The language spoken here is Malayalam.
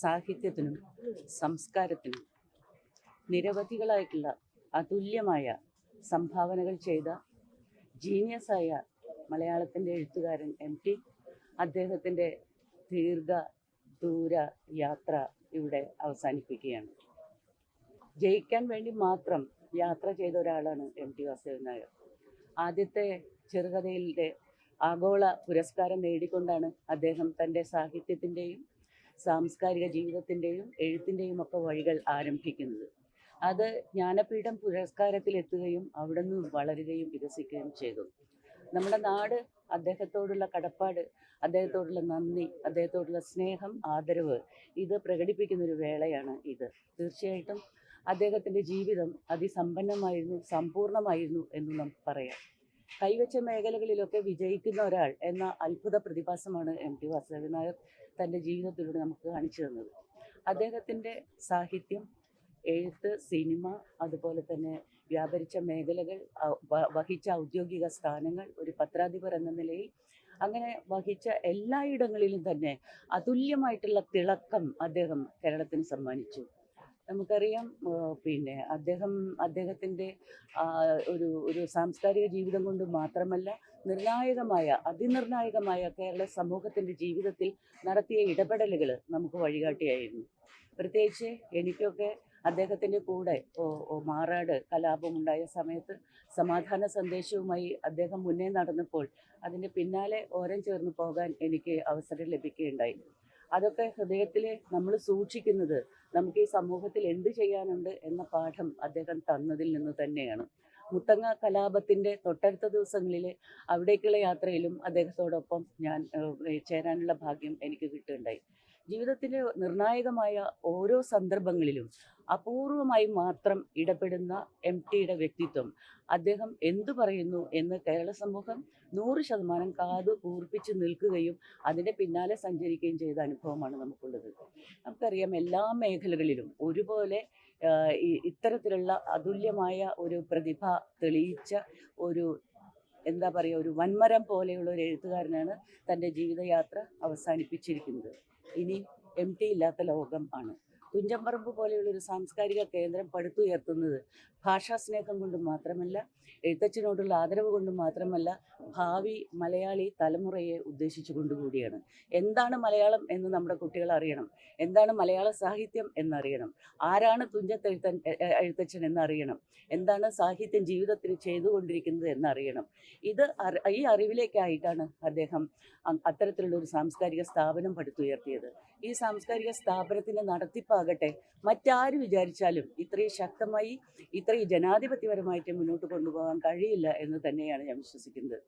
സാഹിത്യത്തിനും സംസ്കാരത്തിനും നിരവധികളായിട്ടുള്ള അതുല്യമായ സംഭാവനകൾ ചെയ്ത ജീനിയസായ മലയാളത്തിന്റെ എഴുത്തുകാരൻ എം ടി. അദ്ദേഹത്തിന്റെ ദീർഘ ദൂര യാത്ര ഇവിടെ അവസാനിപ്പിക്കുകയാണ്. ജയിക്കാൻ വേണ്ടി മാത്രം യാത്ര ചെയ്ത ഒരാളാണ് എം ടി വാസുദേവൻ നായർ. ആദ്യത്തെ ചെറുകഥയിലെ ആഗോള പുരസ്കാരം നേടിക്കൊണ്ടാണ് അദ്ദേഹം തന്റെ സാഹിത്യത്തിന്റെയും സാംസ്കാരിക ജീവിതത്തിന്റെയും എഴുത്തിന്റെയും ഒക്കെ വഴികൾ ആരംഭിക്കുന്നത്. അത് ജ്ഞാനപീഠം പുരസ്കാരത്തിലെത്തുകയും അവിടെ നിന്ന് വളരുകയും വികസിക്കുകയും ചെയ്തു. നമ്മുടെ നാട് അദ്ദേഹത്തോടുള്ള കടപ്പാട് അദ്ദേഹത്തോടുള്ള നന്ദി അദ്ദേഹത്തോടുള്ള സ്നേഹം ആദരവ് ഇത് പ്രകടിപ്പിക്കുന്ന ഒരു വേളയാണ് ഇത്. തീർച്ചയായിട്ടും അദ്ദേഹത്തിന്റെ ജീവിതം അതിസമ്പന്നമായിരുന്നു സമ്പൂർണമായിരുന്നു എന്ന് നമുക്ക് പറയാം. കൈവച്ച മേഖലകളിലൊക്കെ വിജയിക്കുന്ന ഒരാൾ എന്ന അത്ഭുത പ്രതിഭാസമാണ് എം ടി വാസുദേവൻ നായർ തന്റെ ജീവിതത്തിലൂടെ നമുക്ക് കാണിച്ചു തന്നത്. അദ്ദേഹത്തിന്റെ സാഹിത്യം എഴുത്ത് സിനിമ അതുപോലെ തന്നെ വ്യാപരിച്ച മേഖലകൾ വഹിച്ച ഔദ്യോഗിക സ്ഥാനങ്ങൾ ഒരു പത്രാധിപർ എന്ന നിലയിൽ അങ്ങനെ വഹിച്ച എല്ലായിടങ്ങളിലും തന്നെ അതുല്യമായിട്ടുള്ള തിളക്കം അദ്ദേഹം കേരളത്തിന് സമ്മാനിച്ചു. നമുക്കറിയാം പിന്നെ അദ്ദേഹം അദ്ദേഹത്തിന്റെ ഒരു ഒരു സാംസ്കാരിക ജീവിതം കൊണ്ട് മാത്രമല്ല നിർണായകമായ അതിനിർണായകമായ കേരള സമൂഹത്തിന്റെ ജീവിതത്തിൽ നടത്തിയ ഇടപെടലുകൾ നമുക്ക് വഴികാട്ടിയായിരുന്നു. പ്രത്യേകിച്ച് എനിക്കൊക്കെ അദ്ദേഹത്തിന്റെ കൂടെ മാറാട് കലാപമുണ്ടായ സമയത്ത് സമാധാന സന്ദേശവുമായി അദ്ദേഹം മുന്നേ നടന്നപ്പോൾ അതിന്റെ പിന്നാലെ ഓരം ചേർന്ന് പോകാൻ എനിക്ക് അവസരം ലഭിക്കുകയുണ്ടായി. അതൊക്കെ ഹൃദയത്തിൽ നമ്മൾ സൂക്ഷിക്കുന്നത് നമുക്ക് ഈ സമൂഹത്തിൽ എന്ത് ചെയ്യാനുണ്ട് എന്ന പാഠം അദ്ദേഹം തന്നതിൽ നിന്ന് തന്നെയാണ്. മുത്തങ്ങ കലാപത്തിന്റെ തൊട്ടടുത്ത ദിവസങ്ങളിൽ അവിടേക്കുള്ള യാത്രയിലും അദ്ദേഹത്തോടൊപ്പം ഞാൻ ചേരാനുള്ള ഭാഗ്യം എനിക്ക് കിട്ടുകയുണ്ടായി. ജീവിതത്തിലെ നിർണായകമായ ഓരോ സന്ദർഭങ്ങളിലും അപൂർവമായി മാത്രം ഇടപെടുന്ന എം ടിയുടെ വ്യക്തിത്വം. അദ്ദേഹം എന്തു പറയുന്നു എന്ന് കേരള സമൂഹം നൂറ് ശതമാനം കാതു കൂർപ്പിച്ച് നിൽക്കുകയും അതിന്റെ പിന്നാലെ സഞ്ചരിക്കുകയും ചെയ്ത അനുഭവമാണ് നമുക്കുള്ളത്. നമുക്കറിയാം എല്ലാ മേഖലകളിലും ഒരുപോലെ ഇത്തരത്തിലുള്ള അതുല്യമായ ഒരു പ്രതിഭ തെളിയിച്ച ഒരു എന്താ പറയുക ഒരു വൻമരം പോലെയുള്ള ഒരു എഴുത്തുകാരനാണ് തന്റെ ജീവിതയാത്ര അവസാനിപ്പിച്ചിരിക്കുന്നത്. ഇനി എം ടി ഇല്ലാത്ത ലോകം ആണ്. തുഞ്ചമ്പറമ്പ് പോലെയുള്ള ഒരു സാംസ്കാരിക കേന്ദ്രം പടുത്തുയർത്തുന്നത് ഭാഷാ സ്നേഹം കൊണ്ട് മാത്രമല്ല എഴുത്തച്ഛനോടുള്ള ആദരവ് കൊണ്ട് മാത്രമല്ല ഭാവി മലയാളി തലമുറയെ ഉദ്ദേശിച്ചു കൊണ്ടുകൂടിയാണ് എന്താണ് മലയാളം എന്ന് നമ്മുടെ കുട്ടികൾ അറിയണം. എന്താണ് മലയാള സാഹിത്യം എന്നറിയണം. ആരാണ് തുഞ്ചത്ത് എഴുത്തൻ എഴുത്തച്ഛൻ എന്നറിയണം. എന്താണ് സാഹിത്യം ജീവിതത്തിൽ ചെയ്തുകൊണ്ടിരിക്കുന്നത് എന്നറിയണം. ഇത് ഈ അറിവിലേക്കായിട്ടാണ് അദ്ദേഹം അത്തരത്തിലുള്ള ഒരു സാംസ്കാരിക സ്ഥാപനം പടുത്തുയർത്തിയത്. ഈ സാംസ്കാരിക സ്ഥാപനത്തിന്റെ നടത്തിപ്പാകട്ടെ മറ്റാര് വിചാരിച്ചാലും ഇത്രയും ശക്തമായി ഇത്രയും ജനാധിപത്യപരമായിട്ട് മുന്നോട്ട് കൊണ്ടുപോകാൻ കഴിയില്ല എന്ന് തന്നെയാണ് ഞാൻ വിശ്വസിക്കുന്നത്.